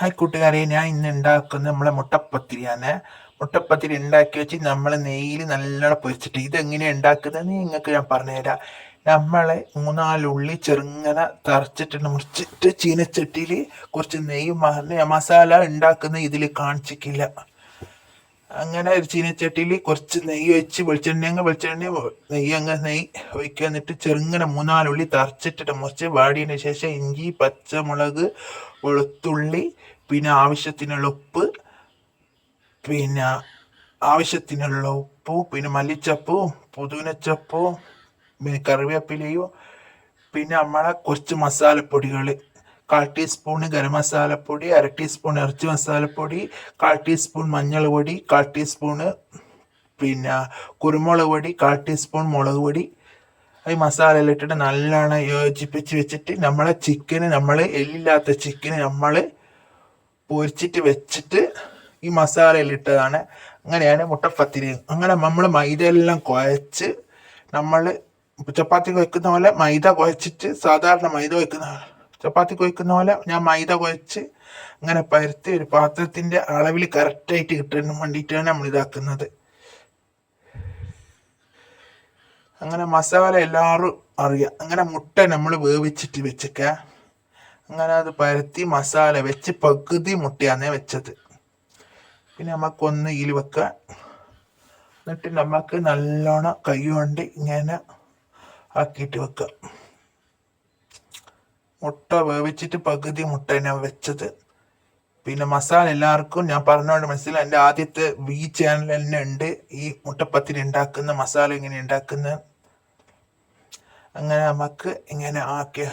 Hi കൂട്ടുകാരെ ഞാൻ ഇന്ന് ഉണ്ടാക്കുന്നത് നമ്മളെ മുട്ടപ്പത്തിരിയാണ് മുട്ടപ്പത്തിരി ഉണ്ടാക്കി വെച്ച് നമ്മൾ നെയ്യിൽ നല്ലോണം പൊരിച്ചിട്ട് ഇതെങ്ങനെയാണ് ഉണ്ടാക്കുന്നതെന്ന് നിങ്ങൾക്ക് ഞാൻ പറഞ്ഞുതരാം. നമ്മളെ മൂന്നാലുള്ളി ചെറുങ്ങനെ തറച്ചിട്ട് മുറിച്ചിട്ട് ചീനച്ചട്ടിയിൽ കുറച്ച് നെയ്യ് മസാല ഉണ്ടാക്കുന്ന ഇതിൽ കാണിച്ചിട്ടില്ല. അങ്ങനെ ഒരു ചീനച്ചട്ടിയിൽ കുറച്ച് നെയ്യ് ഒഴിച്ച് വെളിച്ചെണ്ണ അങ്ങ് വെളിച്ചെണ്ണ നെയ്യ് അങ്ങ് നെയ്യ് ഒഴിക്കുക എന്നിട്ട് ചെറുങ്ങനെ മൂന്നാലുള്ളി തറച്ചിട്ടിട്ട് മുറിച്ച് വാടിയതിന് ശേഷം ഇഞ്ചി പച്ചമുളക് വെളുത്തുള്ളി പിന്നെ ആവശ്യത്തിനുള്ള ഉപ്പ് പിന്നെ ആവശ്യത്തിനുള്ള ഉപ്പും പിന്നെ മല്ലിച്ചപ്പും പുതുനച്ചപ്പും പിന്നെ കറിവേപ്പിലയും പിന്നെ നമ്മളെ കുറച്ച് മസാലപ്പൊടികൾ. കാൽ ടീസ്പൂൺ ഗരം മസാലപ്പൊടി അര ടീസ്പൂൺ ഇറച്ചി മസാലപ്പൊടി കാൽ ടീസ്പൂൺ മഞ്ഞൾ പൊടി കാൽ ടീസ്പൂണ് പിന്നെ കുരുമുളക് പൊടി കാൽ ടീസ്പൂൺ മുളക് പൊടി. ഈ മസാല എല്ലാം ഇട്ടിട്ട് നല്ലോണം യോജിപ്പിച്ച് വെച്ചിട്ട് നമ്മളെ ചിക്കന് നമ്മൾ എല്ലില്ലാത്ത ചിക്കന് നമ്മൾ പൊരിച്ചിട്ട് വെച്ചിട്ട് ഈ മസാലയിൽ ഇട്ടതാണ്. അങ്ങനെയാണ് മുട്ടപ്പത്തിരി. അങ്ങനെ നമ്മൾ മൈദ എല്ലാം കുഴച്ച് നമ്മൾ ചപ്പാത്തി കുഴക്കുന്ന പോലെ മൈദ കുഴച്ചിട്ട് സാധാരണ മൈദ കുഴക്കുന്ന പോലെ ചപ്പാത്തി കുഴക്കുന്ന പോലെ ഞാൻ മൈദ കുഴച്ച് അങ്ങനെ പരത്തി ഒരു പാത്രത്തിന്റെ അളവിൽ കറക്റ്റായിട്ട് കിട്ടാൻ വേണ്ടിയിട്ടാണ് നമ്മൾ ഇതാക്കുന്നത്. അങ്ങനെ മസാല എല്ലാവരും അറിയാം. അങ്ങനെ മുട്ട നമ്മൾ വേവിച്ചിട്ട് വെച്ചേക്ക. അങ്ങനെ അത് പരത്തി മസാല വെച്ച് പകുതി മുട്ടയാന്ന് വെച്ചത്. പിന്നെ നമുക്കൊന്ന് ഇതിൽ വെക്കാം. എന്നിട്ട് നമുക്ക് നല്ലോണം കൈ കൊണ്ട് ഇങ്ങനെ ആക്കിയിട്ട് വെക്കാം. മുട്ട വേവിച്ചിട്ട് പകുതി മുട്ട ഞാൻ വെച്ചത്. പിന്നെ മസാല എല്ലാവർക്കും ഞാൻ പറഞ്ഞോണ്ട് മനസ്സിലായി. എന്റെ ആദ്യത്തെ വി ചാനൽ തന്നെ ഉണ്ട്. ഈ മുട്ടപ്പത്തിരി ഉണ്ടാക്കുന്ന മസാല ഇങ്ങനെ ഉണ്ടാക്കുന്ന. അങ്ങനെ നമുക്ക് ഇങ്ങനെ ആക്കിയ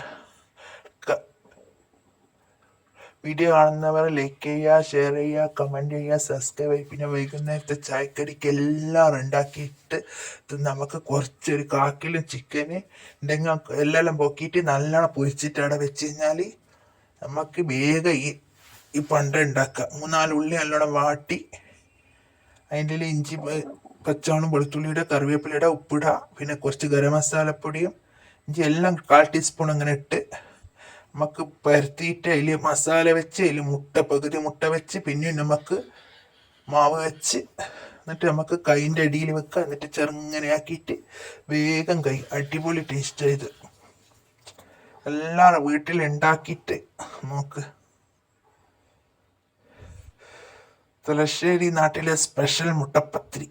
വീഡിയോ കാണുന്നവർ ലൈക്ക് ചെയ്യുക ഷെയർ ചെയ്യുക കമന്റ് ചെയ്യുക സബ്സ്ക്രൈബ് ചെയ്യുക. പിന്നെ വൈകുന്നേരത്തെ ചായക്കടിക്ക് എല്ലാം ഉണ്ടാക്കിയിട്ട് നമുക്ക് കുറച്ചൊരു കാക്കിലും ചിക്കന് എന്തെങ്കിലും എല്ലാം പൊക്കിയിട്ട് നല്ലോണം പൊരിച്ചിട്ട് അവിടെ വെച്ച് കഴിഞ്ഞാൽ നമുക്ക് വേഗം ഈ ഈ പണ്ട ഉണ്ടാക്കുക. മൂന്നാൽ ഉള്ളി നല്ലോണം വാട്ടി അതിന്റെ ഇഞ്ചി പച്ചവണ്ണം വെളുത്തുള്ളിയുടെ കറിവേപ്പിലയുടെ ഉപ്പിടുക പിന്നെ കുറച്ച് ഗരം മസാലപ്പൊടിയും ഇഞ്ചി എല്ലാം കാൽ ടീസ്പൂൺ അങ്ങനെ ഇട്ട് നമുക്ക് പരത്തിയിട്ട് അതിൽ മസാല വെച്ച് അതിൽ മുട്ട പകുതി മുട്ട വെച്ച് പിന്നെ നമുക്ക് മാവ് വെച്ച് എന്നിട്ട് നമുക്ക് കൈന്റെ അടിയിൽ വെക്കുക എന്നിട്ട് ചെറുങ്ങനെ ആക്കിയിട്ട് വേഗം കൈ അടിപൊളി ടേസ്റ്റ് ചെയ്ത് എല്ലാവരും വീട്ടിൽ ഉണ്ടാക്കിയിട്ട് നോക്ക്. തലശ്ശേരി നാട്ടിലെ സ്പെഷ്യൽ മുട്ടപ്പത്തിരി.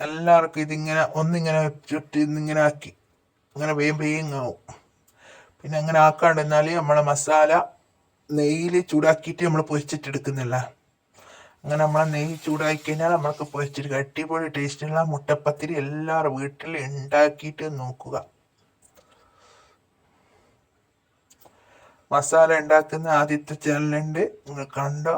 എല്ലാവർക്കും ഇതിങ്ങനെ ഒന്നിങ്ങനെ ചുറ്റി ഇന്നിങ്ങനെ ആക്കി. അങ്ങനെ വേഗം വേഗം ആവും. പിന്നെ അങ്ങനെ ആക്കാണ്ടെന്നാൽ നമ്മളെ മസാല നെയ്യിൽ ചൂടാക്കിയിട്ട് നമ്മൾ പൊരിച്ചിട്ടെടുക്കുന്നില്ല. അങ്ങനെ നമ്മളെ നെയ്യ് ചൂടാക്കി കഴിഞ്ഞാൽ നമ്മൾക്ക് പൊരിച്ചിട്ട് അടിപൊളി ടേസ്റ്റുള്ള മുട്ടപ്പത്തിരി എല്ലാവരും വീട്ടിൽ ഉണ്ടാക്കിയിട്ട് നോക്കുക. മസാല ഉണ്ടാക്കുന്ന ആദ്യത്തെ ചാനലുണ്ട് നിങ്ങൾ കണ്ടോ?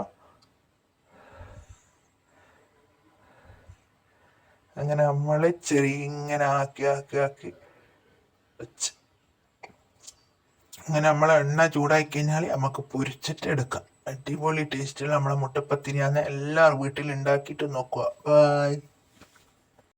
അങ്ങനെ നമ്മൾ ചെറിയ ഇങ്ങനെ ആക്കി ആക്കി ആക്കി. അങ്ങനെ നമ്മൾ എണ്ണ ചൂടാക്കി കഴിഞ്ഞാൽ നമുക്ക് പൊരിച്ചിട്ട് എടുക്കാം. അടിപൊളി ടേസ്റ്റിൽ നമ്മളെ മുട്ടപ്പത്തിരിയാന്ന് എല്ലാവരും വീട്ടിൽ ഉണ്ടാക്കിയിട്ട് നോക്കുക. ബൈ